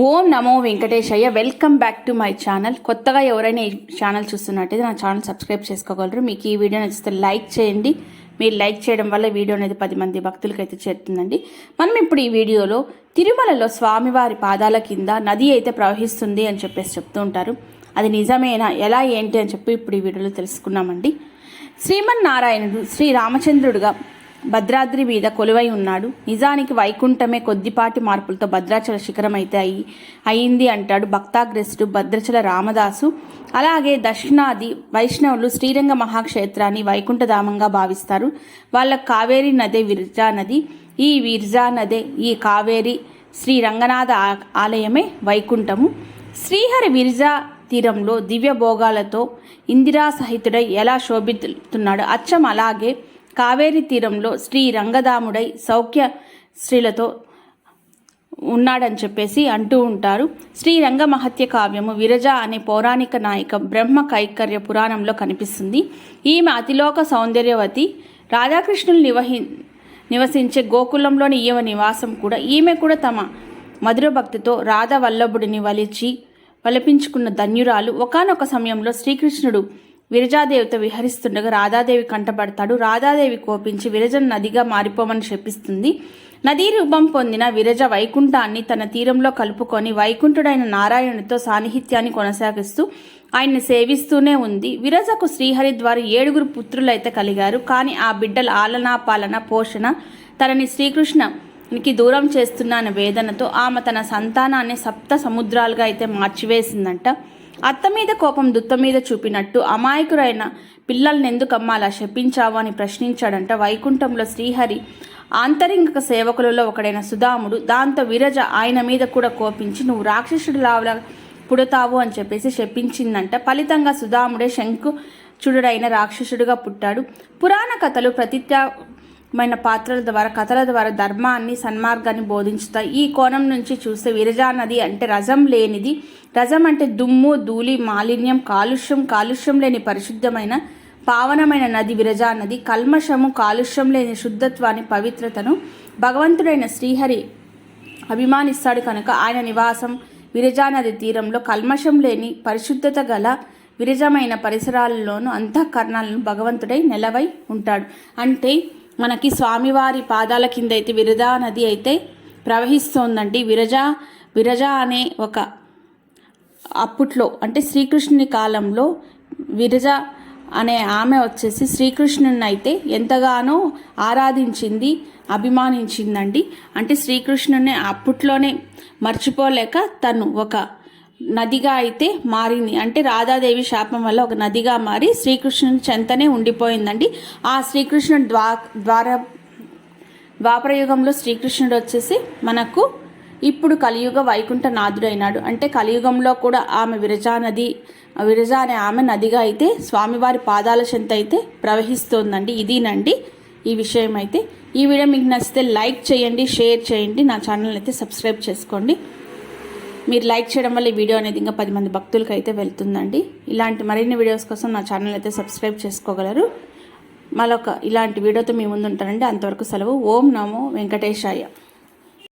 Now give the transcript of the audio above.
ఓం నమో Venkateshayya. Welcome back to my channel కొత్తగా ఎవరైనా ఈ ఛానల్ చూస్తున్నట్టయితే నా ఛానల్ సబ్స్క్రైబ్ చేసుకోగలరు. మీకు ఈ వీడియో నచ్చితే లైక్ చేయండి. మీరు లైక్ చేయడం వల్ల వీడియో అనేది పది మంది భక్తులకైతే అయితే చేరుతుందండి. మనం ఇప్పుడు ఈ వీడియోలో తిరుమలలో స్వామివారి పాదాల కింద నది అయితే ప్రవహిస్తుంది అని చెప్పేసి చెప్తూ ఉంటారు. అది నిజమేనా? ఎలా ఏంటి అని చెప్పి ఇప్పుడు ఈ వీడియోలో తెలుసుకున్నామండి. శ్రీమన్నారాయణుడు శ్రీ రామచంద్రుడుగా భద్రాద్రి మీద కొలువై ఉన్నాడు. నిజానికి వైకుంఠమే కొద్దిపాటి మార్పులతో భద్రాచల శిఖరం అయితే అయి అయింది అంటాడు భక్తాగ్రస్తుడు భద్రాచల రామదాసు. అలాగే దక్షిణాది వైష్ణవులు శ్రీరంగ మహాక్షేత్రాన్ని వైకుంఠధామంగా భావిస్తారు. వాళ్ళ కావేరి నదే విర్జా నది. ఈ విర్జా నదే ఈ కావేరి శ్రీ రంగనాథ ఆలయమే వైకుంఠము. శ్రీహరి విర్జా తీరంలో దివ్య భోగాలతో ఇందిరా సహితుడై ఎలా శోభిస్తున్నాడు అచ్చం అలాగే కావేరి తీరంలో శ్రీ రంగదాముడై సౌఖ్య స్త్రీలతో ఉన్నాడని చెప్పేసి అంటూ ఉంటారు. శ్రీ రంగమహత్య కావ్యము విరజ అనే పౌరాణిక నాయక బ్రహ్మ కైకర్య పురాణంలో కనిపిస్తుంది. ఈమె అతిలోక సౌందర్యవతి. రాధాకృష్ణులు నివహి నివసించే గోకులంలోని ఈమె నివాసం కూడా ఈమె కూడా తమ మధుర భక్తితో రాధ వల్లభుడిని వలిచి వలపించుకున్న ధన్యురాలు. ఒకానొక సమయంలో శ్రీకృష్ణుడు విరజాదేవితో విహరిస్తుండగా రాధాదేవి కంటపడతాడు. రాధాదేవి కోపించి విరజను నదిగా మారిపోమని శపిస్తుంది. నదీ రూపం పొందిన విరజ వైకుంఠాన్ని తన తీరంలో కలుపుకొని వైకుంఠుడైన నారాయణుడితో సాన్నిహిత్యాన్ని కొనసాగిస్తూ ఆయన్ని సేవిస్తూనే ఉంది. విరజకు శ్రీహరి ద్వారా ఏడుగురు పుత్రులైతే కలిగారు. కానీ ఆ బిడ్డల ఆలనా పాలన పోషణ తనని శ్రీకృష్ణకి దూరం చేస్తున్న వేదనతో ఆమె తన సంతానాన్ని సప్త సముద్రాలుగా అయితే మార్చివేసిందంట. అత్త మీద కోపం దుత్త మీద చూపినట్టు అమాయకురైన పిల్లల్ని ఎందుకమ్మా అలా శపించావు అని ప్రశ్నించాడంట వైకుంఠంలో శ్రీహరి. ఆంతరింగిక సేవకులలో ఒకడైన సుధాముడు దాంతో విరజ ఆయన మీద కూడా కోపించి నువ్వు రాక్షసుడు లావలా పుడతావు అని చెప్పేసి శపించిందంట. ఫలితంగా సుధాముడే శంకు చుడుడైన రాక్షసుడుగా పుట్టాడు. పురాణ కథలు మైన పాత్రల ద్వారా కథల ద్వారా ధర్మాన్ని సన్మార్గాన్ని బోధించుతాయి. ఈ కోణం నుంచి చూస్తే విరజా నది అంటే రజం లేనిది. రజం అంటే దుమ్ము ధూళి మాలిన్యం కాలుష్యం. కాలుష్యం లేని పరిశుద్ధమైన పావనమైన నది విరజా నది. కల్మషము కాలుష్యం లేని శుద్ధత్వాన్ని పవిత్రతను భగవంతుడైన శ్రీహరి అభిమానిస్తాడు కనుక ఆయన నివాసం విరజా నది తీరంలో. కల్మషం లేని పరిశుద్ధత గల విరజమైన పరిసరాలలోనూ అంతఃకరణాలను భగవంతుడై నెలవై ఉంటాడు. అంటే మనకి స్వామివారి పాదాల కింద అయితే విరజా నది అయితే ప్రవహిస్తోందండి. విరజ విరజ అనే ఒక అప్పట్లో అంటే శ్రీకృష్ణుని కాలంలో విరజ అనే ఆమె వచ్చేసి శ్రీకృష్ణుని అయితే ఎంతగానో ఆరాధించింది అభిమానించిందండి. అంటే శ్రీకృష్ణుని అప్పట్లోనే మర్చిపోలేక తను ఒక నదిగా అయితే మారింది. అంటే రాధాదేవి శాపం వల్ల ఒక నదిగా మారి శ్రీకృష్ణుని చెంతనే ఉండిపోయిందండి. ఆ శ్రీకృష్ణుడు ద్వా ద్వారా ద్వాపరయుగంలో శ్రీకృష్ణుడు వచ్చేసి మనకు ఇప్పుడు కలియుగ వైకుంఠ నాథుడైనాడు. అంటే కలియుగంలో కూడా ఆమె విరజా నది విరజా అనే ఆమె నదిగా అయితే స్వామివారి పాదాల చెంత అయితే ప్రవహిస్తోందండి. ఇదినండి ఈ విషయం అయితే ఈ వీడియో మీకు నచ్చితే లైక్ చేయండి షేర్ చేయండి. నా ఛానల్ అయితే సబ్స్క్రైబ్ చేసుకోండి. మీరు లైక్ చేయడం వల్ల ఈ వీడియో అనేది ఇంకా పది మంది భక్తులకి అయితే వెళ్తుందండి. ఇలాంటి మరిన్ని వీడియోస్ కోసం నా ఛానల్ అయితే సబ్స్క్రైబ్ చేసుకోగలరు. మరొక ఇలాంటి వీడియోతో మీ ముందు ఉంటానండి అంతవరకు సెలవు. ఓం నమో వెంకటేశాయ.